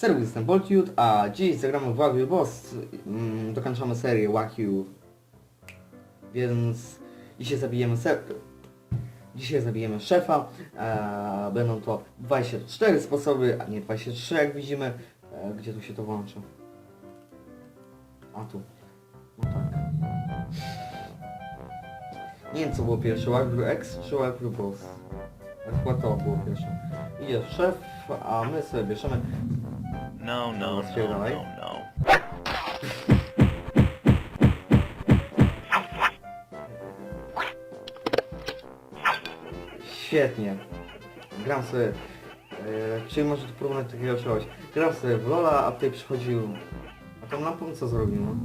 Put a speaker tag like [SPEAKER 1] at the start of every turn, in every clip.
[SPEAKER 1] Serwis jestem Boltiut, a dziś zagramy w Wagyu Boss. Mm, dokończamy serię Wagyu. Więc dzisiaj zabijemy ser... Dzisiaj zabijemy szefa. Będą to 24 sposoby, a nie 23 jak widzimy. E, gdzie tu się to włączy? A tu. No tak. Nie wiem co było pierwsze, Wagyu X czy Wagyu Boss? Chyba to było pierwsze. Idzie szef, a my sobie bierzemy
[SPEAKER 2] No, no, no, no, no.
[SPEAKER 1] Świetnie. Gram sobie... E, czyli może tu porównać takiego czegoś. Gram sobie w Lola, a tutaj przychodził... A tą lampą co zrobił, no?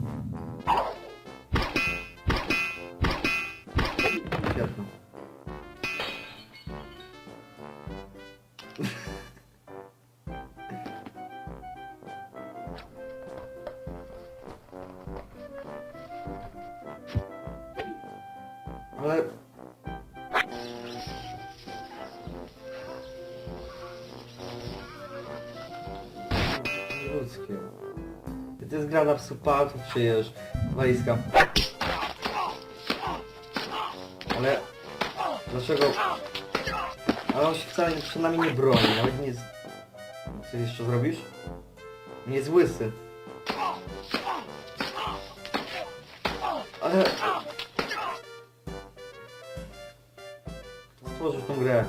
[SPEAKER 1] Ludzkie. To jest gra dla psychopatów, przecież walizka. Ale... Dlaczego... Ale on się wcale przed nami nie broni, nawet nie. Co jeszcze zrobisz? Nie jest łysy. Ale... Stworzył tą grę?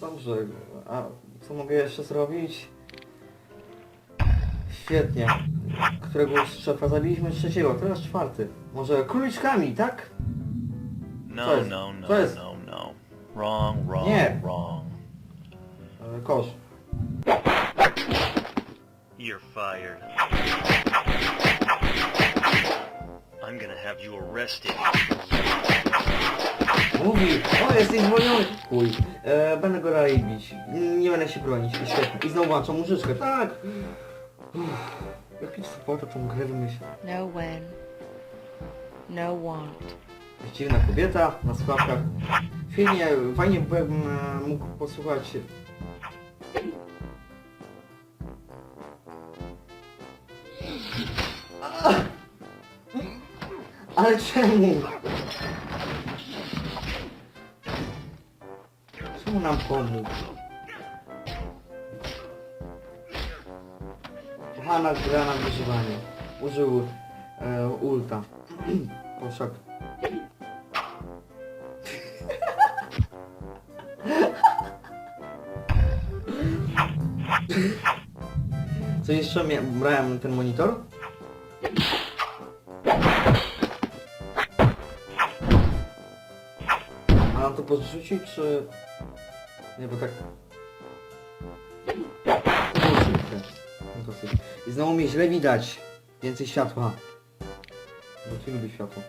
[SPEAKER 1] Dobrze, a co mogę jeszcze zrobić? Świetnie. Którego szefa zabiliśmy trzeciego, teraz czwarty. Może króliczkami, tak?
[SPEAKER 2] No,
[SPEAKER 1] Co jest?
[SPEAKER 2] no, no,
[SPEAKER 1] Co jest?
[SPEAKER 2] no, no. Wrong, wrong,
[SPEAKER 1] Nie.
[SPEAKER 2] wrong.
[SPEAKER 1] E, Kosz.
[SPEAKER 2] You're fired. I'm gonna have you arrested.
[SPEAKER 1] Mówi, o jesteś zwolniony. Chuj. E, będę go dalej bić. Nie, nie będę się bronić. I świetnie. I znowu włączam muzyczkę, tak. Uff, Jaki support tą grę wymyślił.
[SPEAKER 3] No when. No want.
[SPEAKER 1] Dziwna kobieta na słuchawkach. Fajnie, fajnie bym e, mógł posłuchać... A! Ale czemu? Czemu nam pomógł? Hanna gra na wyżywanie. Użył e, ulta. Poszak. Co jeszcze mia- brałem ten monitor? A mam to podrzucić, czy... Nie, bo tak... No dosyć. I znowu mnie źle widać. Więcej światła. Bo ci lubi światło.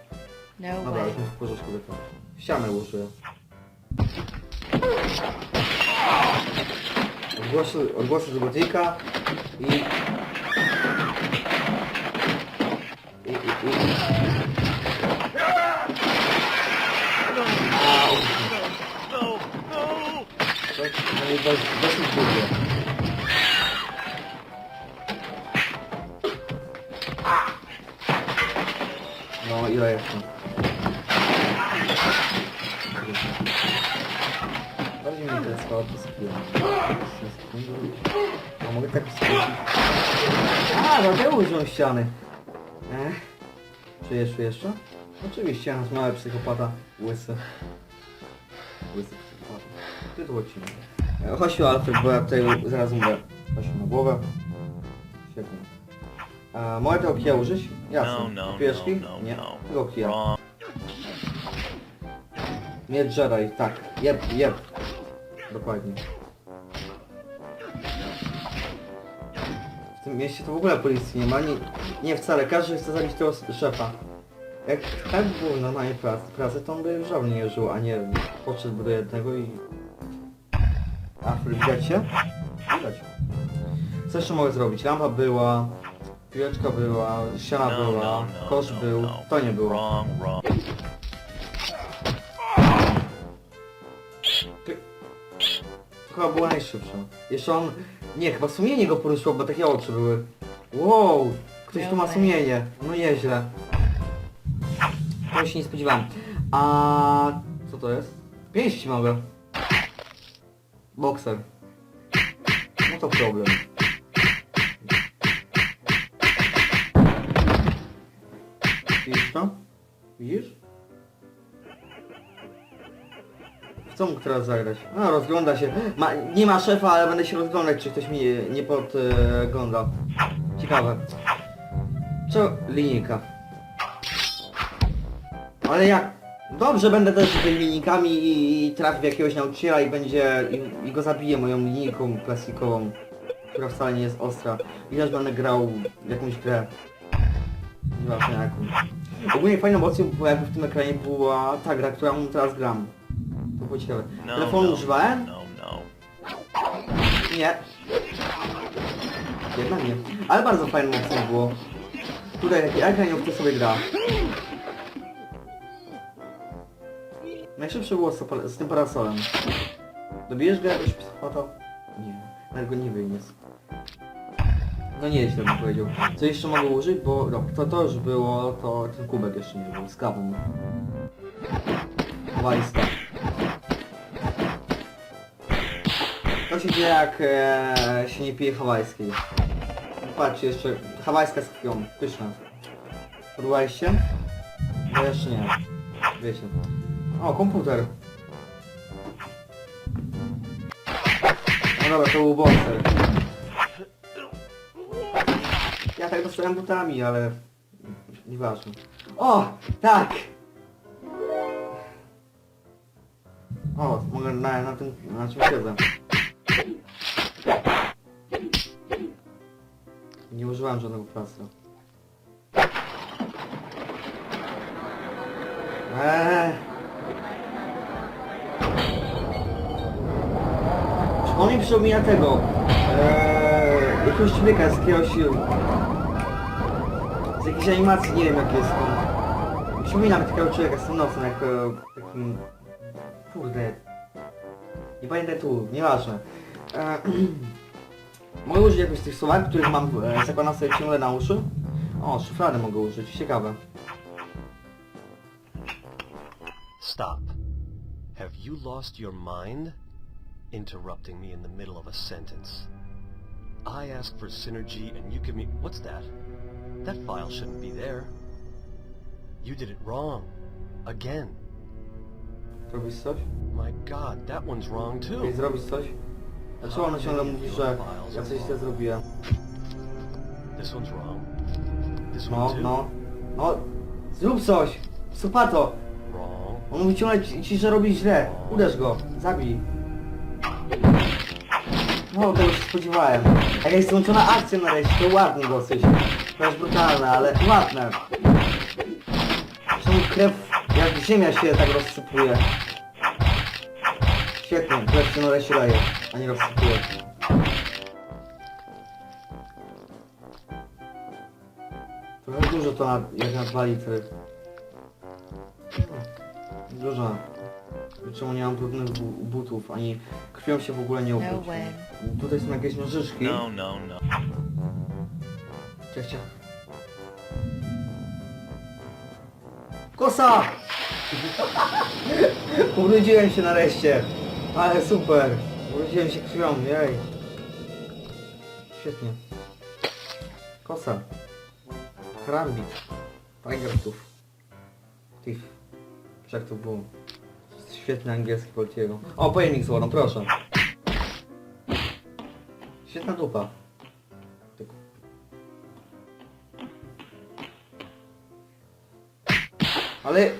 [SPEAKER 3] No
[SPEAKER 1] Dobra,
[SPEAKER 3] way.
[SPEAKER 1] już w porządku to. Ścianę użyję. Odgłosy, odgłosy z robotyka i... I, i, i... Au!
[SPEAKER 2] No, no!
[SPEAKER 1] Tak, no i dość, dosyć długo. A mogę tak skrócić? A, dlatego użyłem ściany. Ech. Czy jeszcze, jeszcze? Oczywiście, nasz mały psychopata, łysy. Łysy psychopata. Tytuł odcinka. E, Chodź Alfred, bo ja tutaj zaraz umrę. Chodź na głowę. Świetnie. A, mogę tego kija użyć? Jasne.
[SPEAKER 2] No, no, no, no,
[SPEAKER 1] Nie.
[SPEAKER 2] no.
[SPEAKER 1] Tego kija.
[SPEAKER 2] Wrong.
[SPEAKER 1] Miecz Jedi, tak. Jeb, jeb. Dokładnie. W tym mieście to w ogóle policji nie ma. Nie, nie wcale, każdy chce zabić tego szefa. Jak tak było w normalnej pracy, pracy, to on by nie żył, a nie podszedł do jednego i... A, widać się? Widać. Co jeszcze mogę zrobić? Lampa była, piłeczka była, ściana
[SPEAKER 2] No,
[SPEAKER 1] była,
[SPEAKER 2] no, no,
[SPEAKER 1] kosz
[SPEAKER 2] no,
[SPEAKER 1] był,
[SPEAKER 2] no.
[SPEAKER 1] to nie było. Chyba było najszybsze. Jeszcze on... Nie, chyba sumienie go poruszyło, bo takie oczy były. Wow! Ktoś tu ma sumienie. No nieźle. Tego się nie spodziewałem. A co to jest? Pięści mogę. Bokser. No to problem. Widzisz to? Widzisz? Co mógł teraz zagrać? A, rozgląda się. Ma, nie ma szefa, ale będę się rozglądać, czy ktoś mi nie podgląda. Ciekawe. Co? Linijka. Ale jak? Dobrze, będę też z tymi linijkami i, i trafi w jakiegoś nauczyciela i będzie... I, i go zabije moją linijką plastikową, która wcale nie jest ostra. I też będę grał w jakąś grę. Nieważne jaką. Ogólnie fajną opcją jakby w tym ekranie była ta gra, którą teraz gram. To było ciekawe.
[SPEAKER 2] No,
[SPEAKER 1] Telefonu
[SPEAKER 2] no,
[SPEAKER 1] używałem?
[SPEAKER 2] No, no.
[SPEAKER 1] Nie. Jednak nie. Ale bardzo fajną opcją było. Tutaj taki ekran i w sobie gra. Najszybsze było z, tym parasolem. Dobijesz go jakoś psychopata? Nie. Nawet go nie wyniósł. No nie źle bym powiedział. Co jeszcze mogę użyć, bo no, to, to już było, to ten kubek jeszcze nie był, z kawą. Walizka. To się dzieje jak e, się nie pije hawajskiej. Patrzcie jeszcze, hawajska z krwią, pyszna. Próbowaliście? No jeszcze nie. Wiecie. O, komputer. No dobra, to był boxer. Ja tak dostałem butami, ale... Nieważne. O! Tak! O, mogę na, na tym, na czym siedzę. Nie używałem żadnego plastra. Eee. On mi przypomina tego. Eee, jakiegoś człowieka z jakiegoś... Z jakiejś animacji, nie wiem jak jest on. Przypomina mi takiego człowieka z nosem, jak takim... Kurde. Nie pamiętam tu, nieważne. Eee, mogę użyć jakoś tych których mam, e, zakładam sobie ciągle na uszy? O, szuflady mogę użyć, ciekawe.
[SPEAKER 4] Stop. Have you lost your mind? Interrupting me in the middle of a sentence. I ask for synergy and you give me... What's that? That file shouldn't be there. You did it wrong. Again.
[SPEAKER 1] Robisz coś?
[SPEAKER 4] My god, that one's wrong too.
[SPEAKER 1] Ej, zrobić coś? Dlaczego ona ciągle mówi, że ja coś źle zrobiłem? No, no. No, zrób coś! Supato! On mówi ciągle ci, ci, że robisz źle. Uderz go, zabij. No, tego się spodziewałem. A jest złączona akcja nareszcie, to ładnie dosyć. To jest brutalne, ale ładne. Czemu krew, jak ziemia się tak rozsypuje. Świetnie, krew się nareszcie daje, a nie rozsypuje. Trochę dużo to na, jak na 2 litry. Dużo. Czemu nie mam brudnych bu- butów, ani krwią się w ogóle nie
[SPEAKER 3] No when.
[SPEAKER 1] Tutaj są jakieś nożyczki.
[SPEAKER 2] No, no, no.
[SPEAKER 1] Cześć. Kosa! Ubrudziłem się nareszcie. Ale super. Ubrudziłem się krwią, jej. Świetnie. Kosa. Karambit. Tiger Tooth. Thief. Czy Jak to było? Świetny angielski Poltiego. O, pojemnik z proszę. Świetna dupa. Ale...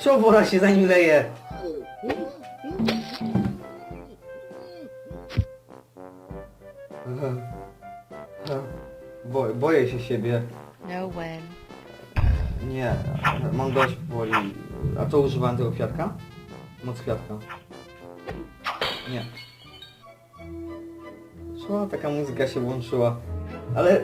[SPEAKER 1] Czemu woda się za nim leje? Bo, boję się siebie.
[SPEAKER 3] No when.
[SPEAKER 1] Nie, mam dość powoli. A to używałem tego kwiatka? Moc kwiatka. Nie. Czemu taka muzyka się włączyła? Ale...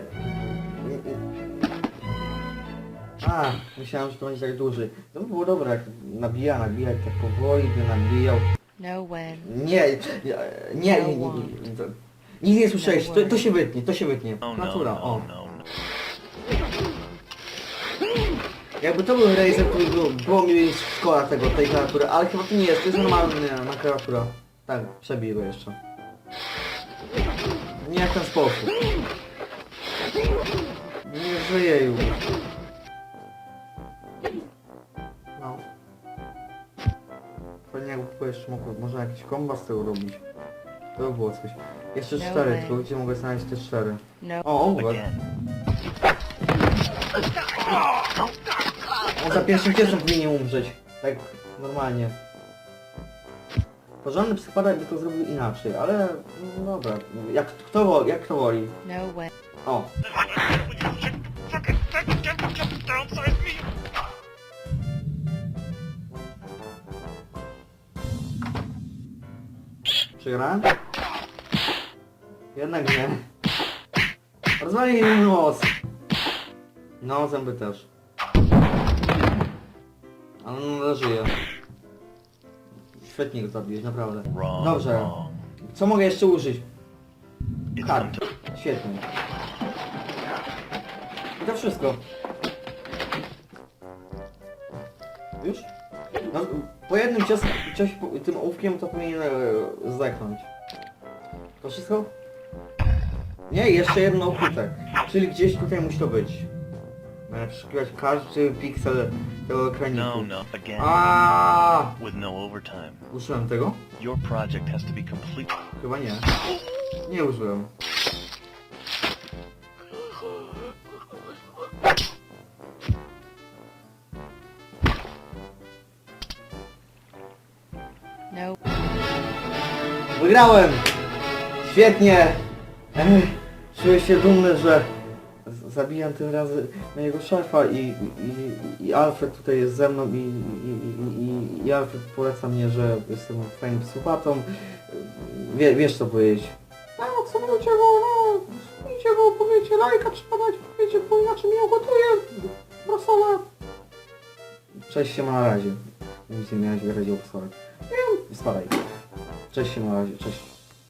[SPEAKER 1] A, myślałem, że to będzie tak dłużej. To by było dobre, jak nabija, nabija, jak tak powoli by nabijał.
[SPEAKER 3] No when.
[SPEAKER 1] Nie, nie, nie, nie, nie, nie, to- Nic nie słyszałeś, to, to się wytnie, to się wytnie.
[SPEAKER 2] No, no,
[SPEAKER 1] Natura,
[SPEAKER 2] no,
[SPEAKER 1] o.
[SPEAKER 2] no, no.
[SPEAKER 1] Jakby to był Razer, który był, było mi szkoła tego, tej kreatury, ale chyba to nie jest, to jest normalna kreatura. Tak, przebij go jeszcze. Nie w ten sposób. Nie żyje już. Jakby jeszcze można jakiś komba z tego robić. To by było coś. Jeszcze
[SPEAKER 3] No
[SPEAKER 1] cztery,
[SPEAKER 3] way.
[SPEAKER 1] tylko gdzie mogę znaleźć te cztery?
[SPEAKER 3] No.
[SPEAKER 1] O, ołówek. On za pierwszym ciosem powinien umrzeć. Tak normalnie. Porządny psychopat by to zrobił inaczej, ale no dobra. Jak kto, wo- jak kto woli.
[SPEAKER 3] No when.
[SPEAKER 1] O! Przegrałem? Jednak nie. Rozwali mi nos. No, zęby też. Ale no, żyje. Świetnie go zabiłeś, naprawdę. Dobrze. Co mogę jeszcze użyć? Kart. Świetnie. I to wszystko. Już? No, po jednym cios, cioś, tym ołówkiem to powinien e, zdechnąć. To wszystko? Nie, jeszcze jedno ukryte. Czyli gdzieś tutaj musi to być. Będę przeszukiwać każdy piksel tego ekraniku.
[SPEAKER 2] No, no, again. With no overtime.
[SPEAKER 1] Użyłem tego?
[SPEAKER 2] Your project has to be complete.
[SPEAKER 1] Chyba nie. Nie użyłem. Wygrałem! Świetnie! Ech, czuję się dumny, że z- zabijam tym razem mojego szefa i, i, i Alfred tutaj jest ze mną i, i, i, i Alfred poleca mnie, że jestem fajnym psychopatą. Wie, wiesz co powiedzieć. Tak, subujcie go, no, subujcie go, powiecie lajka trzeba dać, powiecie, bo inaczej mnie ugotuje. Rosola. Cześć się ma na razie. Nic nie miałeś w razie Nie wiem, spadaj. Cześć się na razie, cześć.